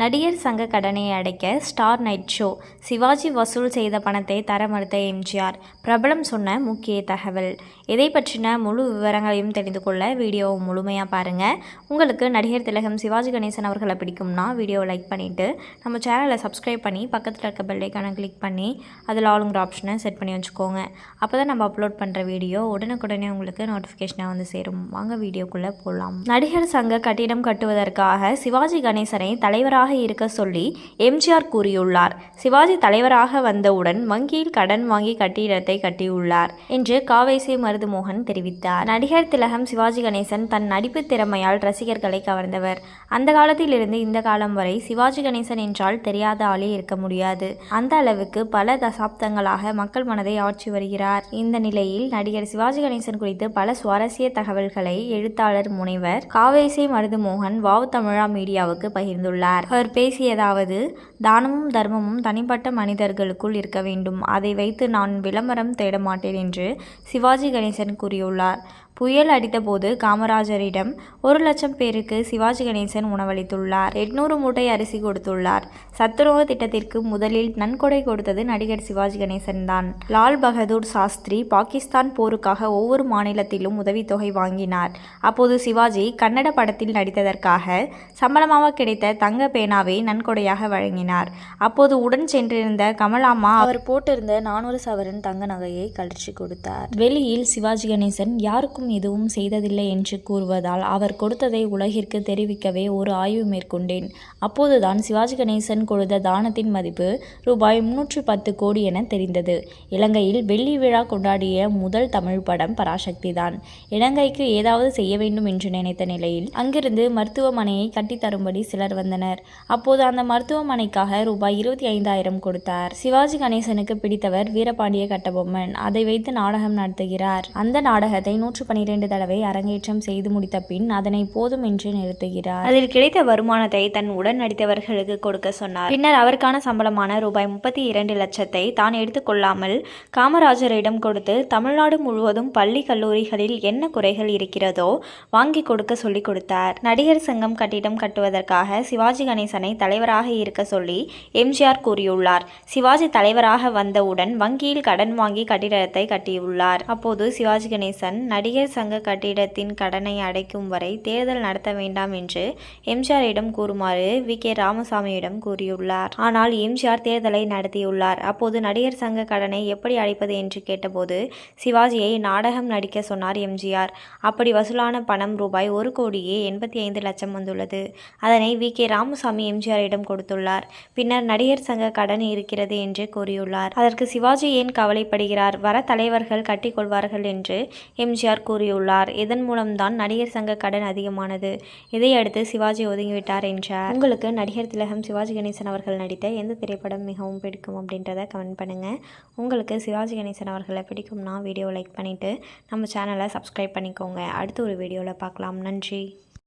நடிகர் சங்க கடனை அடைக்க ஸ்டார் நைட் ஷோ. சிவாஜி வசூல் செய்த பணத்தை தர மறுத்த எம்ஜிஆர். பிரபலம் சொன்ன முக்கிய தகவல். இதை பற்றின முழு விவரங்களையும் தெரிந்து கொள்ள வீடியோவை முழுமையாக பாருங்கள் உங்களுக்கு நடிகர் திலகம் சிவாஜி கணேசன் அவர்களை பிடிக்கும்னா வீடியோவை லைக் பண்ணிவிட்டு நம்ம சேனலை சப்ஸ்கிரைப் பண்ணி பக்கத்தில் இருக்க பெல்லைக்கான கிளிக் பண்ணி அதில் ஆளுங்கிற ஆப்ஷனை செட் பண்ணி வச்சுக்கோங்க. அப்போ தான் நம்ம அப்லோட் பண்ணுற வீடியோ உடனுக்குடனே உங்களுக்கு நோட்டிஃபிகேஷனாக வந்து சேரும். வாங்க வீடியோக்குள்ளே போகலாம் நடிகர் சங்க கட்டிடம் கட்டுவதற்காக சிவாஜி கணேசனை தலைவராக இருக்க சொல்லி எம்ஜிஆர் கூறியுள்ளார். சிவாஜி தலைவராக வந்தவுடன் வங்கியில் கடன் வாங்கி கட்டிடத்தை கட்டியுள்ளார் என்று காவேசி மருதுமோகன் தெரிவித்தார். நடிகர் திலகம் சிவாஜி கணேசன் தன் நடிப்பு திறமையால் ரசிகர்களை கவர்ந்தவர். அந்த காலத்திலிருந்து இந்த காலம் வரை சிவாஜி கணேசன் என்றால் தெரியாத ஆளே இருக்க முடியாது. அந்த அளவுக்கு பல தசாப்தங்களாக மக்கள் மனதை ஆட்சி வருகிறார். இந்த நிலையில் நடிகர் சிவாஜி கணேசன் குறித்து பல சுவாரஸ்ய தகவல்களை எழுத்தாளர் முனைவர் காவேசி மருதுமோகன் வாவ் தமிழா மீடியாவுக்கு பகிர்ந்துள்ளார். அவர் பேசியதாவது தானமும் தர்மமும் தனிப்பட்ட மனிதர்களுக்குள் இருக்க வேண்டும். அதை வைத்து நான் விளம்பரம் தேட மாட்டேன் என்று சிவாஜி கணேசன் கூறியுள்ளார். புயல் அடித்தபோது காமராஜரிடம் ஒரு லட்சம் பேருக்கு சிவாஜி கணேசன் உணவளித்துள்ளார். எட்நூறு மூட்டை அரிசி கொடுத்துள்ளார். சத்துணவு திட்டத்திற்கு முதலில் நன்கொடை கொடுத்தது நடிகர் சிவாஜி கணேசன் தான் லால் பகதூர் சாஸ்திரி பாகிஸ்தான் போருக்காக ஒவ்வொரு மாநிலத்திலும் உதவித்தொகை வாங்கினார். அப்போது சிவாஜி கன்னட படத்தில் நடித்ததற்காக சம்பளமாக கிடைத்த தங்க பேனாவை நன்கொடையாக வழங்கினார். அப்போது உடன் சென்றிருந்த கமலாமா அவர் போட்டிருந்த நானூறு சவரன் தங்க நகையை கழிச்சு கொடுத்தார். வெளியில் சிவாஜி கணேசன் யாருக்கும் எதுவும் செய்ததில்லை என்று கூறுவதால் அவர் கொடுத்ததை உலகிற்கு தெரிவிக்கவே ஒரு ஆய்வு மேற்கொண்டேன். அப்போதுதான் சிவாஜி கணேசன் கொடுத்த தானத்தின் மதிப்பு ரூபாய் முன்னூற்றி பத்து கோடி என தெரிந்தது. இலங்கையில் வெள்ளி விழா கொண்டாடிய முதல் தமிழ் படம் பராசக்தி தான் இலங்கைக்கு ஏதாவது செய்ய வேண்டும் என்று நினைத்த நிலையில் அங்கிருந்து மருத்துவமனையை கட்டித்தரும்படி சிலர் வந்தனர். அப்போது அந்த மருத்துவமனைக்காக ரூபாய் இருபத்தி ஐந்தாயிரம் கொடுத்தார். சிவாஜி கணேசனுக்கு பிடித்தவர் வீரபாண்டிய கட்டபொம்மன். அதை வைத்து நாடகம் நடத்துகிறார். அந்த நாடகத்தை நூற்று பனிரெண்டு தடவை அரங்கேற்றம் செய்து முடித்த பின் அதனை போதும் என்று நிறுத்துகிறார். அதில் கிடைத்த வருமானத்தை தன் உடன் நடித்தவர்களுக்கு கொடுக்க சொன்னார். பின்னர் அவருக்கான சம்பளமான ரூபாய் முப்பத்தி இரண்டு லட்சத்தை தான் எடுத்துக்கொள்ளாமல் காமராஜரிடம் கொடுத்து தமிழ்நாடு முழுவதும் பள்ளி கல்லூரிகளில் என்ன குறைகள் இருக்கிறதோ வாங்கி கொடுக்க சொல்லி கொடுத்தார். நடிகர் சங்கம் கட்டிடம் கட்டுவதற்காக சிவாஜி கணேசனை தலைவராக இருக்க சொல்லி எம்ஜிஆர் கூறியுள்ளார். சிவாஜி தலைவராக வந்தவுடன் வங்கியில் கடன் வாங்கி கட்டிடத்தை கட்டியுள்ளார். அப்போது சிவாஜி கணேசன் நடிகர் நடிகர் சங்க கட்டிடத்தின் கடனை அடைக்கும் வரை தேர்தல் நடத்த வேண்டாம் என்று எம்ஜிஆரிடம் கூறுமாறு வி. கே. ராமசாமியிடம் கூறியுள்ளார். ஆனால் எம்ஜிஆர் தேர்தலை நடத்தியுள்ளார். அப்போது நடிகர் சங்க கடனை எப்படி அடைப்பது என்று கேட்டபோது சிவாஜியை நாடகம் நடிக்க சொன்னார் எம்ஜிஆர். அப்படி வசூலான பணம் ரூபாய் ஒரு கோடியே எண்பத்தி ஐந்து லட்சம் வந்துள்ளது. அதனை வி. கே. ராமசாமி எம்ஜிஆரிடம் கொடுத்துள்ளார். பின்னர் நடிகர் சங்க கடன் இருக்கிறது என்று கூறியுள்ளார். அதற்கு சிவாஜி ஏன் கவலைப்படுகிறார்? வர தலைவர்கள் கட்டிக்கொள்வார்கள் என்று எம்ஜிஆர் கூறியுள்ளார். இதன் மூலம்தான் நடிகர் சங்க கடன் அதிகமானது. இதையடுத்து சிவாஜி ஒதுங்கிவிட்டார் என்றார். உங்களுக்கு நடிகர் திலகம் சிவாஜி கணேசன் அவர்கள் நடித்த எந்த திரைப்படம் மிகவும் பிடிக்கும் அப்படின்றத கமெண்ட் பண்ணுங்கள் உங்களுக்கு சிவாஜி கணேசன் அவர்களை பிடிக்கும்னா வீடியோ லைக் பண்ணிவிட்டு நம்ம சேனலை சப்ஸ்கிரைப் பண்ணிக்கோங்க. அடுத்த ஒரு வீடியோவில் பார்க்கலாம். நன்றி.